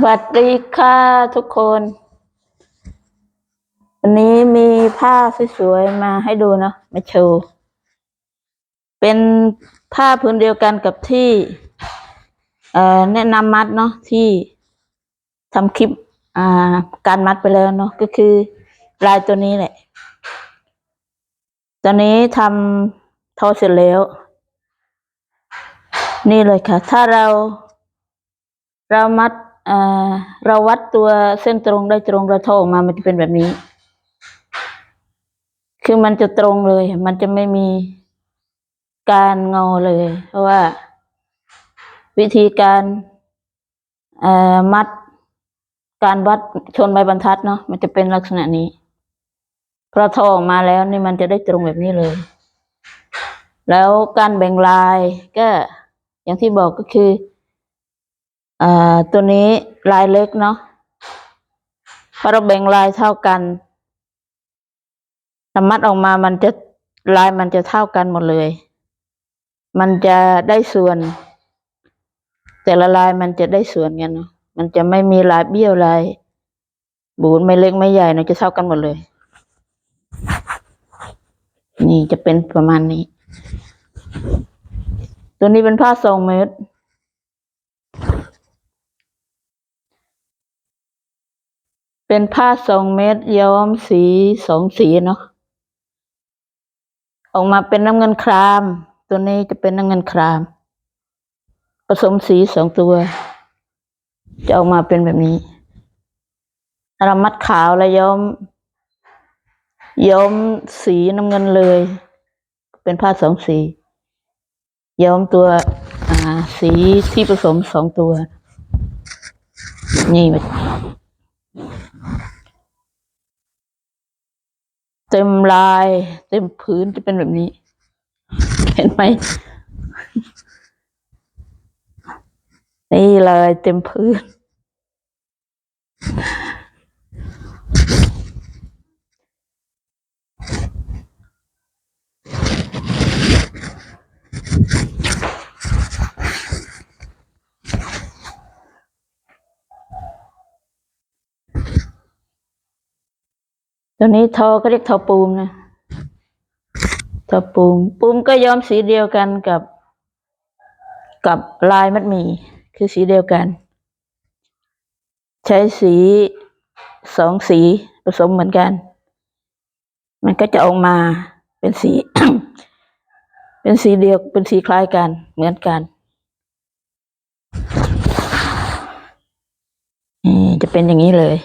สวัสดีค่ะทุกคน วันนี้มีผ้าสวยๆมาให้ดูเนาะมาโชว์ เป็นผ้าพื้นเดียวกันกับที่แนะนำมัดเนาะที่ทำคลิปการมัดไปแล้วเนาะก็คือลายตัวนี้แหละ ตอนนี้ทำทอเสร็จแล้ว นี่เลยค่ะ ถ้าเราเรามัด เราวัดตัวเส้นตรงได้ตรงเราทอออกมามันจะเป็นแบบนี้ คือมันจะตรงเลย มันจะไม่มีการงอเลย เพราะว่า วิธีการมัดการวัดชนใบบรรทัดเนาะมันจะเป็นลักษณะนี้พอทอออกมาแล้วนี่มันจะได้ตรงแบบนี้เลย แล้วการแบ่งลายก็อย่างที่บอกก็คือ อ่าตัวนี้ลายเล็กเนาะพอเราแบ่งลายเท่ากันสมัดออกมามันจะลายมันจะเท่ากันหมดเลย มันจะได้ส่วน แต่ละลายมันจะได้ส่วนกันเนาะมันจะไม่มีลายเบี้ยวลาย บูดไม่เล็กไม่ใหญ่เนาะจะเท่ากันหมดเลย นี่จะเป็นประมาณนี้ ตัวนี้เป็นผ้าทรงเมตร เป็นผ้าสองเม็ดย้อมสีสองสีเนาะออกมาเป็นน้ำเงินคราม ตัวนี้จะเป็นน้ำเงินคราม ผสมสีสองตัว จะออกมาเป็นแบบนี้เรามัดขาวแล้วย้อม ย้อมสีน้ำเงินเลย เป็นผ้าสองสี ย้อมตัวอ่าสีที่ผสมสองตัว นี่ เต็มลาย เต็มพื้นจะเป็นแบบนี้ เห็นไหมนี่เลยเต็มพื้น ตัวนี้ทอก็เรียกทอปูมนะทอปูม ปูมก็ย้อมสีเดียวกันกับ กับลายมัดหมี่คือสีเดียวกัน ใช้สีสองสีผสมเหมือนกัน มันก็จะออกมาเป็นสี เป็นสีเดียวเป็นสีคล้ายกันเหมือนกันจะเป็นอย่างนี้เลย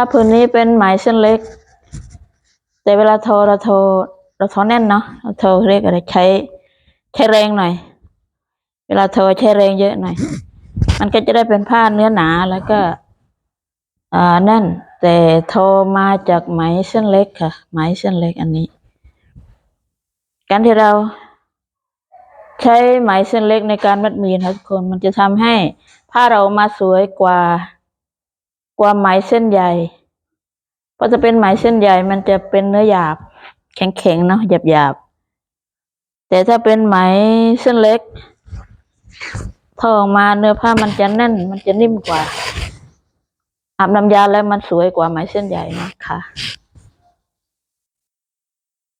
ผ้าผืนนี้เป็นไหมเส้นเล็ก แต่เวลาโทรเราโทรเราทรแน่นเนาะเราโทรเรียกอะไรใช้ใช้แรงหน่อย เวลาโทรใช้แรงเยอะหน่อย มันก็จะได้เป็นผ้าเนื้อหนาแล้วก็อ่าแน่น แต่โทรมาจากไหมเส้นเล็กค่ะ ไหมเส้นเล็กอันนี้ การที่เราใช้ไหมเส้นเล็กในการมัดมีนะทุกคนมันจะทำให้ผ้าเรามาสวยกว่า กว่าไหมเส้นใหญ่เพราะจะเป็นไหมเส้นใหญ่มันจะเป็นเนื้อหยาบ แข็งๆเนาะหยาบๆแต่ถ้าเป็นไหมเส้นเล็กทอออกมาเนื้อผ้ามันจะแน่น มันจะนิ่มกว่าอาบน้ำยาแล้วมันสวยกว่าไหมเส้นใหญ่นะคะ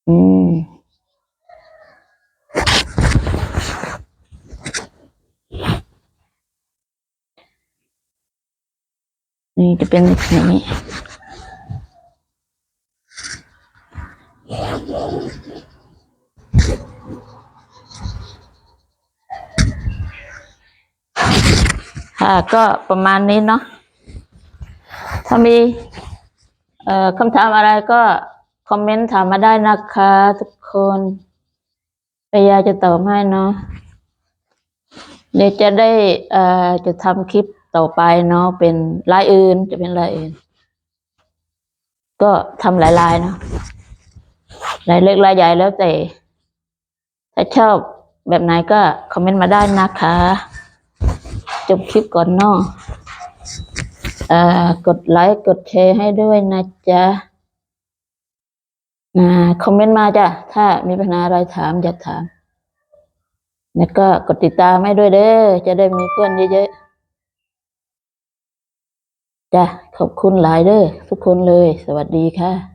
อืม นี่จะเป็นอย่างนี้ค่ะก็ประมาณนี้เนาะถ้ามีเอ่อคำถามอะไรก็คอมเมนต์ถามมาได้นะคะทุกคนพยายาจะตอบให้เนาะเดี๋ยวจะได้เอ่อจะทำคลิป ต่อไปเนาะเป็นลายอื่นจะเป็นลายอื่น ก็ทำหลายลายเนาะลายเล็กลายใหญ่แล้วแต่ ถ้าชอบแบบไหนก็คอมเมนต์มาได้นะคะ จบคลิปก่อนเนาะกดไลค์กดแชร์ให้ด้วยนะจ๊ะอคอมเมนต์มาจ้ะ ถ้ามีปัญหาอะไรถามอยากถาม แล้วก็กดติดตามให้ด้วยเด้อ จะได้มีเพื่อนเยอะๆ จ้ะขอบคุณหลายเด้อทุกคนเลย สวัสดีค่ะ